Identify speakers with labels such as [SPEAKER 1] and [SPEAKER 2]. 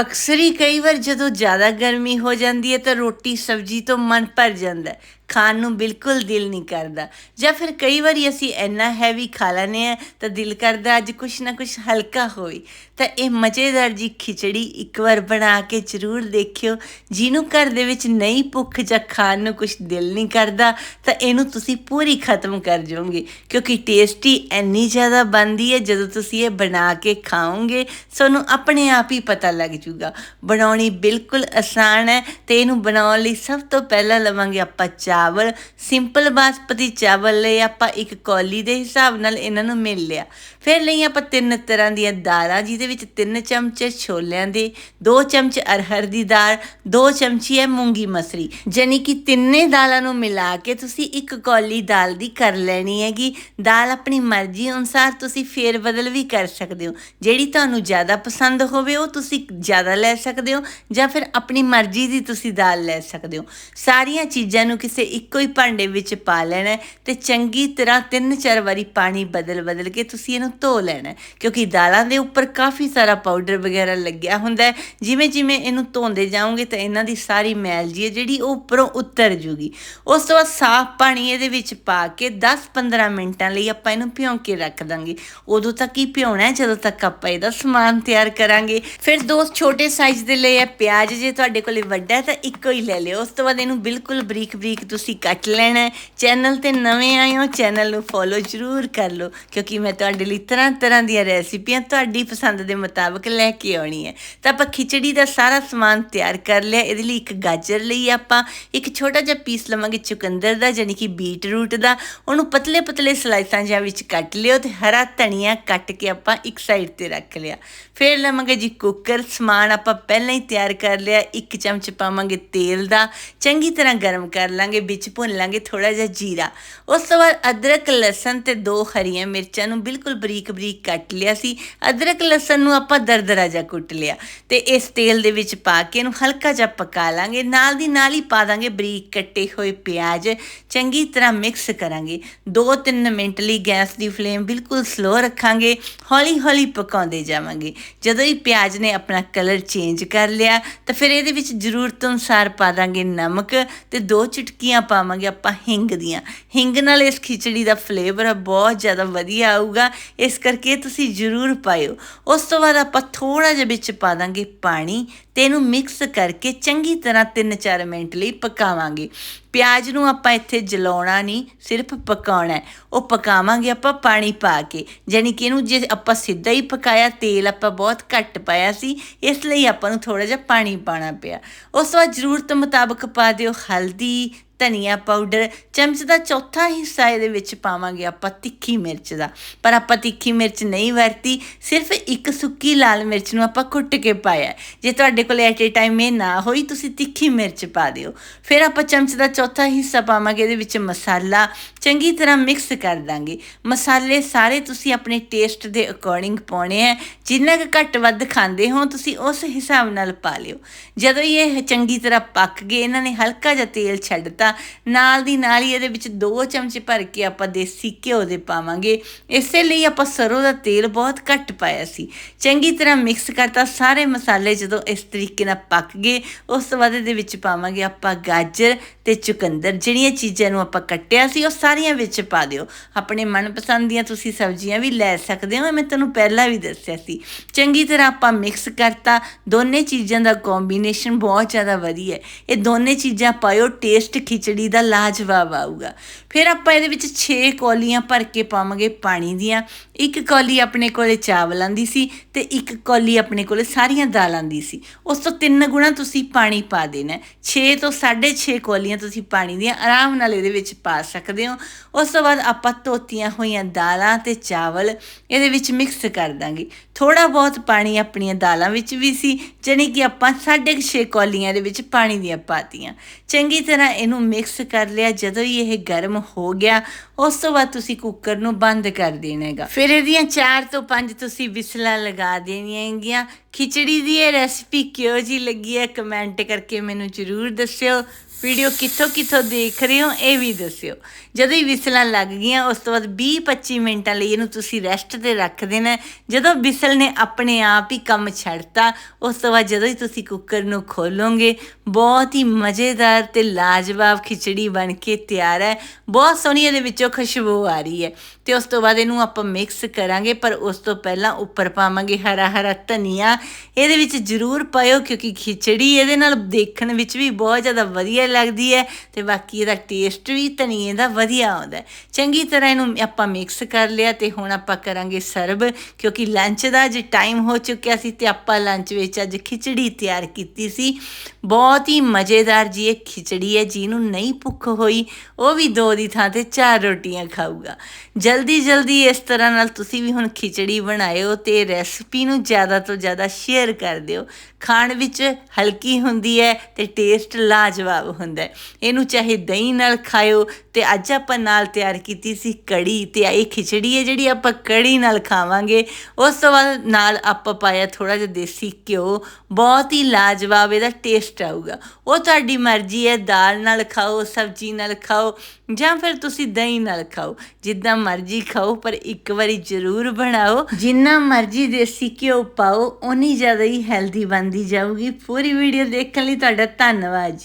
[SPEAKER 1] ਅਕਸਰ ਹੀ ਕਈ ਵਾਰ ਜਦੋਂ ਜ਼ਿਆਦਾ ਗਰਮੀ ਹੋ ਜਾਂਦੀ ਹੈ ਤਾਂ ਰੋਟੀ ਸਬਜ਼ੀ ਤੋਂ ਮਨ ਭਰ ਜਾਂਦਾ ਖਾਣ ਨੂੰ ਬਿਲਕੁਲ ਦਿਲ ਨਹੀਂ ਕਰਦਾ। ਜਾਂ ਫਿਰ ਕਈ ਵਾਰੀ ਅਸੀਂ ਇੰਨਾ ਹੈਵੀ ਖਾ ਲੈਂਦੇ ਆ ਤਾਂ ਦਿਲ ਕਰਦਾ ਅੱਜ ਕੁਛ ਨਾ ਕੁਛ ਹਲਕਾ ਹੋਵੇ। ਤਾਂ ਇਹ ਮਜ਼ੇਦਾਰ ਜੀ ਖਿਚੜੀ ਇੱਕ ਵਾਰ ਬਣਾ ਕੇ ਜ਼ਰੂਰ ਦੇਖਿਓ। ਜਿਹਨੂੰ ਘਰ ਦੇ ਵਿੱਚ ਨਹੀਂ ਭੁੱਖ ਜਾਂ ਖਾਣ ਨੂੰ ਕੁਛ ਦਿਲ ਨਹੀਂ ਕਰਦਾ, ਤਾਂ ਇਹਨੂੰ ਤੁਸੀਂ ਪੂਰੀ ਖਤਮ ਕਰ ਜਾਓਗੇ। ਕਿਉਂਕਿ ਟੇਸਟੀ ਇੰਨੀ ਜ਼ਿਆਦਾ ਬਣਦੀ ਹੈ, ਜਦੋਂ ਤੁਸੀਂ ਇਹ ਬਣਾ ਕੇ ਖਾਓਗੇ, ਤੁਹਾਨੂੰ ਆਪਣੇ ਆਪ ਹੀ ਪਤਾ ਲੱਗ ਜੂਗਾ। ਬਣਾਉਣੀ ਬਿਲਕੁਲ ਆਸਾਨ ਹੈ ਤੇ ਇਹਨੂੰ ਬਣਾਉਣ ਲਈ ਸਭ ਤੋਂ ਪਹਿਲਾਂ ਲਵਾਂਗੇ ਆਪਾਂ ਚਾਵਲ ਸਿੰਪਲ ਬਾਸਪਤੀ ਚਾਵਲ ਲਈ ਆਪਾਂ ਇੱਕ ਕੌਲੀ ਦੇ ਹਿਸਾਬ ਨਾਲ ਇਹਨਾਂ ਨੂੰ ਮਿਲ ਲਿਆ। ਫਿਰ ਲਈ ਆਪਾਂ ਤਿੰਨ ਤਰ੍ਹਾਂ ਦੀਆਂ ਦਾਲਾਂ, ਜਿਹਦੇ ਵਿੱਚ ਤਿੰਨ ਚਮਚੇ ਛੋਲਿਆਂ ਦੇ, ਦੋ ਚਮਚ ਅਰਹਰ ਦੀ ਦਾਲ, ਦੋ ਚਮਚੀ ਹੈ ਮੂੰਗੀ ਮਸਰੀ। ਜਾਨੀ ਕਿ ਤਿੰਨੇ ਦਾਲਾਂ ਨੂੰ ਮਿਲਾ ਕੇ ਤੁਸੀਂ ਇੱਕ ਕੌਲੀ ਦਾਲ ਦੀ ਕਰ ਲੈਣੀ ਹੈਗੀ। ਦਾਲ ਆਪਣੀ ਮਰਜ਼ੀ ਅਨੁਸਾਰ ਤੁਸੀਂ ਫੇਰ ਬਦਲ ਵੀ ਕਰ ਸਕਦੇ ਹੋ। ਜਿਹੜੀ ਤੁਹਾਨੂੰ ਜ਼ਿਆਦਾ ਪਸੰਦ ਹੋਵੇ, ਉਹ ਤੁਸੀਂ ਜ਼ਿਆਦਾ ਲੈ ਸਕਦੇ ਹੋ, ਜਾਂ ਫਿਰ ਆਪਣੀ ਮਰਜ਼ੀ ਦੀ ਤੁਸੀਂ ਦਾਲ ਲੈ ਸਕਦੇ ਹੋ। ਸਾਰੀਆਂ ਚੀਜ਼ਾਂ ਨੂੰ ਕਿਸੇ ਇੱਕੋ ਹੀ ਭਾਂਡੇ ਵਿੱਚ ਪਾ ਲੈਣਾ ਹੈ ਤੇ ਚੰਗੀ ਤਰ੍ਹਾਂ ਤਿੰਨ ਚਾਰ ਵਾਰੀ ਪਾਣੀ ਬਦਲ ਬਦਲ ਕੇ ਤੁਸੀਂ ਇਹਨੂੰ ਧੋ ਲੈਣਾ ਕਿਉਂਕਿ ਦਾਲਾਂ ਦੇ ਉੱਪਰ ਕਾਫੀ ਸਾਰਾ ਪਾਊਡਰ ਵਗੈਰਾ ਲੱਗਿਆ ਹੁੰਦਾ ਜਿਵੇਂ ਜਿਵੇਂ ਇਹਨੂੰ ਧੋਂਦੇ ਜਾਓਗੇ ਤਾਂ ਇਹਨਾਂ ਦੀ ਸਾਰੀ ਮੈਲ ਜੀ ਜਿਹੜੀ ਉਹ ਉੱਪਰੋਂ ਉਤਰ ਜੂਗੀ। ਉਸ ਤੋਂ ਬਾਅਦ ਸਾਫ਼ ਪਾਣੀ ਇਹਦੇ ਵਿੱਚ ਪਾ ਕੇ 10-15 ਮਿੰਟਾਂ ਲਈ ਆਪਾਂ ਇਹਨੂੰ ਭਿਉਂ ਕੇ ਰੱਖ ਦਾਂਗੇ। ਉਦੋਂ ਤੱਕ ਹੀ ਭਿਉਣਾ ਹੈ, ਜਦੋਂ ਤੱਕ ਆਪਾਂ ਇਹਦਾ ਸਮਾਨ ਤਿਆਰ ਕਰਾਂਗੇ। ਫਿਰ ਦੋ ਛੋਟੇ ਸਾਈਜ਼ ਦੇ ਲਈ ਹੈ, ਪਿਆਜ਼ ਜੇ ਤੁਹਾਡੇ ਕੋਲੇ ਵੱਡਾ ਤਾਂ ਇੱਕੋ ਹੀ ਲੈ ਲਿਓ। ਉਸ ਤੋਂ ਬਾਅਦ ਇਹਨੂੰ ਬਿਲਕੁਲ ਬਰੀਕ ਬਰੀਕ ਤੁਸੀਂ ਕੱਟ ਲੈਣਾ ਚੈਨਲ ਤੇ ਨਵੇਂ ਆਏ ਹੋ ਚੈਨਲ ਨੂੰ ਫੋਲੋ ਜ਼ਰੂਰ ਕਰ ਲਓ, ਕਿਉਂਕਿ ਮੈਂ ਤੁਹਾਡੇ ਲਈ ਤਰ੍ਹਾਂ ਤਰ੍ਹਾਂ ਦੀਆਂ ਰੈਸਿਪੀਆਂ ਤੁਹਾਡੀ ਪਸੰਦ ਦੇ ਮੁਤਾਬਕ ਲੈ ਕੇ ਆਉਣੀ ਹੈ। ਤਾਂ ਆਪਾਂ ਖਿਚੜੀ ਦਾ ਸਾਰਾ ਸਮਾਨ ਤਿਆਰ ਕਰ ਲਿਆ। ਇਹਦੇ ਲਈ ਇੱਕ ਗਾਜਰ ਲਈ ਆਪਾਂ ਇੱਕ ਛੋਟਾ ਜਿਹਾ ਪੀਸ ਲਵਾਂਗੇ ਚੁਕੰਦਰ ਦਾ ਯਾਨੀ ਕਿ ਬੀਟ ਰੂਟ ਦਾ। ਉਹਨੂੰ ਪਤਲੇ ਪਤਲੇ ਸਲਾਈਸਾਂ ਜਿਹਾ ਵਿੱਚ ਕੱਟ ਲਿਓ ਤੇ ਹਰਾ ਧਨੀਆ ਕੱਟ ਕੇ ਆਪਾਂ ਇੱਕ ਸਾਈਡ ਤੇ ਰੱਖ ਲਿਆ। ਫਿਰ ਲਵਾਂਗੇ ਜੀ ਕੁੱਕਰ। ਸਮਾਨ ਆਪਾਂ ਪਹਿਲਾਂ ਹੀ ਤਿਆਰ ਕਰ ਲਿਆ। ਇੱਕ ਚਮਚ ਪਾਵਾਂਗੇ ਤੇਲ ਦਾ। ਚੰਗੀ ਤਰ੍ਹਾਂ ਗਰਮ ਕਰ ਲਾਂਗੇ। ਵਿੱਚ ਭੁੰਨ ਲਾਂਗੇ ਥੋੜਾ ਜਿਹਾ ਜੀਰਾ। ਉਸ ਤੋਂ ਬਾਅਦ ਅਦਰਕ, ਲਸਣ ਤੇ ਦੋ ਹਰੀਆਂ ਮਿਰਚਾਂ ਨੂੰ ਬਿਲਕੁਲ ਬਰੀਕ ਬਰੀਕ ਕੱਟ ਲਿਆ ਸੀ। ਅਦਰਕ, ਲਸਣ ਨੂੰ ਆਪਾਂ ਦਰਦਰਾ ਜਿਹਾ ਕੁੱਟ ਲਿਆ ਤੇ ਇਸ ਤੇਲ ਦੇ ਵਿੱਚ ਪਾ ਕੇ ਇਹਨੂੰ ਹਲਕਾ ਜਿਹਾ ਪਕਾ ਲਾਂਗੇ। ਨਾਲ ਦੀ ਨਾਲ ਹੀ ਪਾ ਦਾਂਗੇ ਬਰੀਕ ਕੱਟੇ ਹੋਏ ਪਿਆਜ਼। ਚੰਗੀ ਤਰ੍ਹਾਂ ਮਿਕਸ ਕਰਾਂਗੇ। 2-3 ਮਿੰਟ ਲਈ ਗੈਸ ਦੀ ਫਲੇਮ ਬਿਲਕੁਲ ਸਲੋ ਰੱਖਾਂਗੇ। ਹੌਲੀ ਹੌਲੀ ਪਕਾਉਂਦੇ ਜਾਵਾਂਗੇ। ਜਦੋਂ ਹੀ ਪਿਆਜ਼ ਨੇ ਆਪਣਾ ਕਲਰ ਚੇਂਜ ਕਰ ਲਿਆ, ਤਾਂ ਫਿਰ ਇਹਦੇ ਵਿੱਚ ਜ਼ਰੂਰਤ ਅਨੁਸਾਰ ਪਾ ਦਾਂਗੇ ਨਮਕ ਤੇ ਦੋ ਚੁਟਕੀਆਂ ਪਾਵਾਂਗੇ, ਆਪਾਂ ਹਿੰਗ ਦੀਆਂ। ਹਿੰਗ ਨਾਲ ਇਸ ਖਿਚੜੀ ਦਾ ਫਲੇਵਰ ਬਹੁਤ ਜ਼ਿਆਦਾ ਵਧੀਆ ਆਊਗਾ। ਇਸ ਕਰਕੇ ਤੁਸੀਂ ਜ਼ਰੂਰ ਪਾਇਓ। ਉਸ ਤੋਂ ਬਾਅਦ ਆਪਾਂ ਥੋੜਾ ਜਿਹਾ ਵਿੱਚ ਪਾ ਦਾਂਗੇ ਪਾਣੀ ਤੇ ਇਹਨੂੰ ਮਿਕਸ ਕਰਕੇ ਚੰਗੀ ਤਰ੍ਹਾਂ 3-4 ਮਿੰਟ ਲਈ ਪਕਾਵਾਂਗੇ। ਪਿਆਜ਼ ਨੂੰ ਆਪਾਂ ਇੱਥੇ ਜਲਾਉਣਾ ਨਹੀਂ, ਸਿਰਫ ਪਕਾਉਣਾ ਉਹ ਪਕਾਵਾਂਗੇ ਆਪਾਂ ਪਾਣੀ ਪਾ ਕੇ ਯਾਨੀ ਕਿ ਇਹਨੂੰ ਜੇ ਆਪਾਂ ਸਿੱਧਾ ਹੀ ਪਕਾਇਆ, ਤੇਲ ਆਪਾਂ ਬਹੁਤ ਘੱਟ ਪਾਇਆ ਸੀ, ਇਸ ਲਈ ਆਪਾਂ ਨੂੰ ਥੋੜਾ ਜਿਹਾ ਪਾਣੀ ਪਾਣਾ ਪਿਆ। ਉਸ ਤੋਂ ਬਾਅਦ ਜ਼ਰੂਰਤ ਮੁਤਾਬਕ ਪਾ ਦਿਓ ਹਲਦੀ, ਧਨੀਆ ਪਾਊਡਰ, ਚਮਚ ਦਾ ਚੌਥਾ ਹਿੱਸਾ ਇਹਦੇ ਵਿੱਚ ਪਾਵਾਂਗੇ ਆਪਾਂ ਤਿੱਖੀ ਮਿਰਚ ਦਾ। ਪਰ ਆਪਾਂ ਤਿੱਖੀ ਮਿਰਚ ਨਹੀਂ ਵਰਤੀ, ਸਿਰਫ ਇੱਕ ਸੁੱਕੀ ਲਾਲ ਮਿਰਚ ਨੂੰ ਆਪਾਂ ਕੁੱਟ ਕੇ ਪਾਇਆ ਜੇ ਤੁਹਾਡੇ ਕੋਲ ਐਟ ਏ ਟਾਈਮ ਇਹ ਨਾ ਹੋਈ, ਤੁਸੀਂ ਤਿੱਖੀ ਮਿਰਚ ਪਾ ਦਿਓ। ਫਿਰ ਆਪਾਂ ਚਮਚ ਦਾ ਚੌਥਾ ਹਿੱਸਾ ਪਾਵਾਂਗੇ ਇਹਦੇ ਵਿੱਚ ਮਸਾਲਾ। ਚੰਗੀ ਤਰ੍ਹਾਂ ਮਿਕਸ ਕਰ ਦਾਂਗੇ। ਮਸਾਲੇ ਸਾਰੇ ਤੁਸੀਂ ਆਪਣੇ ਟੇਸਟ ਦੇ ਅਕੋਰਡਿੰਗ ਪਾਉਣੇ ਆ। ਜਿੰਨਾ ਕੁ ਘੱਟ ਵੱਧ ਖਾਂਦੇ ਹੋ, ਤੁਸੀਂ ਉਸ ਹਿਸਾਬ ਨਾਲ ਪਾ ਲਿਓ। ਜਦੋਂ ਇਹ ਚੰਗੀ ਤਰ੍ਹਾਂ ਪੱਕ ਗਏ, ਇਹਨਾਂ ਨੇ ਹਲਕਾ ਜਿਹਾ ਤੇਲ ਛੱਡਤਾ ਨਾਲ ਦੀ ਨਾਲ ਹੀ ਇਹਦੇ ਵਿੱਚ 2 ਚਮਚੇ ਭਰ ਕੇ ਆਪਾਂ ਦੇਸੀ ਘਿਓ ਦੇ ਪਾਵਾਂਗੇ। ਇਸੇ ਲਈ ਆਪਾਂ ਸਰੋਂ ਦਾ ਤੇਲ ਬਹੁਤ ਘੱਟ ਪਾਇਆ ਸੀ। ਚੰਗੀ ਤਰ੍ਹਾਂ ਮਿਕਸ ਕਰਤਾ, ਸਾਰੇ ਮਸਾਲੇ ਜਦੋਂ ਇਸ ਤਰੀਕੇ ਨਾਲ ਪੱਕ ਗਏ, ਉਸ ਤੋਂ ਬਾਅਦ ਇਹਦੇ ਵਿੱਚ ਪਾਵਾਂਗੇ ਆਪਾਂ ਗਾਜਰ ਤੇ ਚੁਕੰਦਰ ਜਿਹੜੀਆਂ ਚੀਜ਼ਾਂ ਨੂੰ ਆਪਾਂ ਕੱਟਿਆ ਸੀ, ਉਹ ਸਾਰੀਆਂ ਵਿੱਚ ਪਾ ਦਿਓ। ਆਪਣੇ ਮਨਪਸੰਦ ਦੀਆਂ ਤੁਸੀਂ ਸਬਜ਼ੀਆਂ ਵੀ ਲੈ ਸਕਦੇ ਹੋ ਮੈਂ ਤੁਹਾਨੂੰ ਪਹਿਲਾਂ ਵੀ ਦੱਸਿਆ ਸੀ। ਚੰਗੀ ਤਰ੍ਹਾਂ ਆਪਾਂ ਮਿਕਸ ਕਰਤਾ, ਦੋਨੇ ਚੀਜ਼ਾਂ ਦਾ ਕੰਬੀਨੇਸ਼ਨ ਬਹੁਤ ਜ਼ਿਆਦਾ ਵਧੀਆ ਹੈ। ਇਹ ਦੋਨੇ ਚੀਜ਼ਾਂ ਪਾਇਓ ਟੇਸਟ ਖਿਚੜੀ ਦਾ ਲਾਜਵਾਬ ਆਊਗਾ। ਫਿਰ ਆਪਾਂ ਇਹਦੇ ਵਿੱਚ 6 ਕੌਲੀਆਂ ਭਰ ਕੇ ਪਾਵਾਂਗੇ ਪਾਣੀ ਦੀਆਂ। ਇੱਕ ਕੌਲੀ ਆਪਣੇ ਕੋਲੇ ਚਾਵਲਾਂ ਦੀ ਸੀ ਤੇ ਇੱਕ ਕੌਲੀ ਆਪਣੇ ਕੋਲੇ ਸਾਰੀਆਂ ਦਾਲਾਂ ਦੀ ਸੀ। ਉਸ ਤੋਂ ਤਿੰਨ ਗੁਣਾ ਤੁਸੀਂ ਪਾਣੀ ਪਾ ਦੇਣਾ 6 ਤੋਂ 6.5 ਕੌਲੀਆਂ ਤੁਸੀਂ ਪਾਣੀ ਦੀਆਂ ਆਰਾਮ ਨਾਲ ਇਹਦੇ ਵਿੱਚ ਪਾ ਸਕਦੇ ਹੋ। ਉਸ ਤੋਂ ਬਾਅਦ ਆਪਾਂ ਧੋਤੀਆਂ ਹੋਈਆਂ ਦਾਲਾਂ ਤੇ ਚਾਵਲ ਇਹਦੇ ਵਿੱਚ ਮਿਕਸ ਕਰ ਦਾਂਗੇ। ਥੋੜਾ ਬਹੁਤ ਪਾਣੀ ਆਪਣੀਆਂ ਦਾਲਾਂ ਵਿੱਚ ਵੀ ਸੀ, ਜਾਣੀ ਕਿ ਆਪਾਂ 6.5 ਕੌਲੀਆਂ ਦੇ ਵਿੱਚ ਪਾਣੀ ਦੀਆਂ ਪਾਤੀਆਂ। ਚੰਗੀ ਤਰ੍ਹਾਂ ਇਹਨੂੰ ਮਿਕਸ ਕਰ ਲਿਆ, ਜਦੋਂ ਹੀ ਇਹ ਗਰਮ ਹੋ ਗਿਆ, ਉਸ ਤੋਂ ਬਾਅਦ ਤੁਸੀਂ ਕੁੱਕਰ ਨੂੰ ਬੰਦ ਕਰ ਦੇਣਾ ਹੈਗਾ। ਫਿਰ ਇਹਦੀਆਂ 4 ਤੋਂ 5 ਤੁਸੀਂ ਵਿਸਲਾਂ ਲਗਾ ਦੇਣੀਆਂ ਹੈਗੀਆਂ। ਖਿਚੜੀ ਦੀ ਇਹ ਰੈਸਪੀ ਕਿਹੋ ਜੀ ਲੱਗੀ ਹੈ ਕਮੈਂਟ ਕਰਕੇ ਮੈਨੂੰ ਜ਼ਰੂਰ ਦੱਸਿਓ। ਵੀਡੀਓ ਕਿੱਥੋਂ ਕਿੱਥੋਂ ਦੇਖ ਰਹੇ ਹੋ, ਇਹ ਵੀ ਦੱਸਿਓ। ਜਦੋਂ ਹੀ ਵਿਸਲਾਂ ਲੱਗ ਗਈਆਂ, ਉਸ ਤੋਂ ਬਾਅਦ 20-25 ਮਿੰਟਾਂ ਲਈ ਇਹਨੂੰ ਤੁਸੀਂ ਰੈਸਟ ਤੇ ਰੱਖ ਦੇਣਾ। ਜਦੋਂ ਵਿਸਲ ਨੇ ਆਪਣੇ ਆਪ ਹੀ ਕੰਮ ਛੱਡਤਾ, ਉਸ ਤੋਂ ਬਾਅਦ ਜਦੋਂ ਹੀ ਤੁਸੀਂ ਕੁੱਕਰ ਨੂੰ ਖੋਲੋਗੇ, ਬਹੁਤ ਹੀ ਮਜ਼ੇਦਾਰ ਤੇ ਲਾਜਵਾਬ ਖਿਚੜੀ ਬਣ ਕੇ ਤਿਆਰ ਹੈ। ਬਹੁਤ ਸੋਹਣੀ ਇਹਦੇ ਵਿੱਚੋਂ ਖੁਸ਼ਬੂ ਆ ਰਹੀ ਹੈ। ਤੇ ਉਸ ਤੋਂ ਬਾਅਦ ਇਹਨੂੰ ਆਪਾਂ ਮਿਕਸ ਕਰਾਂਗੇ, ਪਰ ਉਸ ਤੋਂ ਪਹਿਲਾਂ ਉੱਪਰ ਪਾਵਾਂਗੇ ਹਰਾ ਹਰਾ ਧਨੀਆ। ਇਹਦੇ ਵਿੱਚ ਜ਼ਰੂਰ ਪਾਇਓ, ਕਿਉਂਕਿ ਖਿਚੜੀ ਇਹਦੇ ਨਾਲ ਦੇਖਣ ਵਿੱਚ ਵੀ ਬਹੁਤ ਜ਼ਿਆਦਾ ਵਧੀਆ ਲੱਗਦੀ ਹੈ ਤੇ ਬਾਕੀ ਇਹਦਾ ਟੇਸਟ ਵੀ ਧਨੀਏ ਦਾ ਵਧੀਆ ਆਉਂਦਾ ਚੰਗੀ ਤਰ੍ਹਾਂ ਇਹਨੂੰ ਆਪਾਂ ਮਿਕਸ ਕਰ ਲਿਆ ਤੇ ਹੁਣ ਆਪਾਂ ਕਰਾਂਗੇ ਸਰਵ ਕਿਉਂਕਿ ਲੰਚ ਦਾ ਅੱਜ ਟਾਈਮ ਹੋ ਚੁੱਕਿਆ ਸੀ ਤੇ ਆਪਾਂ ਲੰਚ ਵਿੱਚ ਅੱਜ ਖਿਚੜੀ ਤਿਆਰ ਕੀਤੀ ਸੀ। ਬਹੁਤ ਹੀ ਮਜ਼ੇਦਾਰ ਜੀ ਇਹ ਖਿਚੜੀ ਹੈ, ਜਿਹਨੂੰ ਨਹੀਂ ਭੁੱਖ ਹੋਈ, ਉਹ ਵੀ ਦੋ ਦੀ ਥਾਂ ਤੇ ਚਾਰ ਰੋਟੀਆਂ ਖਾਊਗਾ। ਜਲਦੀ ਜਲਦੀ ਇਸ ਤਰ੍ਹਾਂ ਨਾਲ ਤੁਸੀਂ ਵੀ ਹੁਣ ਖਿਚੜੀ ਬਣਾਇਓ ਤੇ ਰੈਸਪੀ ਨੂੰ ਜ਼ਿਆਦਾ ਤੋਂ ਜ਼ਿਆਦਾ ਸ਼ੇਅਰ ਕਰ ਦਿਓ। ਖਾਣ ਵਿੱਚ ਹਲਕੀ ਹੁੰਦੀ ਹੈ ਤੇ ਟੇਸਟ ਲਾਜਵਾਬ ਹੁੰਦਾ ਇਹਨੂੰ ਚਾਹੇ ਦਹੀਂ ਨਾਲ ਖਾਓ ਤੇ ਅੱਜ ਆਪਾਂ ਨਾਲ ਤਿਆਰ ਕੀਤੀ ਸੀ ਕੜੀ ਤੇ ਇਹ ਖਿਚੜੀ ਹੈ ਜਿਹੜੀ ਆਪਾਂ ਕੜੀ ਨਾਲ ਖਾਵਾਂਗੇ। ਉਸ ਤੋਂ ਬਾਅਦ ਨਾਲ ਆਪਾਂ ਪਾਇਆ ਥੋੜਾ ਜਿਹਾ ਦੇਸੀ ਘਿਓ। ਬਹੁਤ ਹੀ ਲਾਜਵਾਬ ਇਹਦਾ ਟੇਸਟ ਆਊਗਾ। ਉਹ ਤੁਹਾਡੀ ਮਰਜ਼ੀ ਹੈ, ਦਾਲ ਨਾਲ ਖਾਓ, ਸਬਜ਼ੀ ਨਾਲ ਖਾਓ ਜਾਂ ਫਿਰ ਤੁਸੀਂ ਦਹੀਂ ਨਾਲ ਖਾਓ। ਜਿੱਦਾਂ ਮਰਜ਼ੀ ਖਾਓ, ਪਰ ਇੱਕ ਵਾਰੀ ਜ਼ਰੂਰ ਬਣਾਓ। ਜਿੰਨਾ ਮਰਜ਼ੀ ਦੇਸੀ ਘਿਓ ਪਾਓ, ਓਨੀ ਜ਼ਿਆਦਾ ਹੀ ਹੈਲਦੀ ਬਣਦੀ ਜਾਊਗੀ। ਪੂਰੀ ਵੀਡੀਓ ਦੇਖਣ ਲਈ ਤੁਹਾਡਾ ਧੰਨਵਾਦ ਜੀ।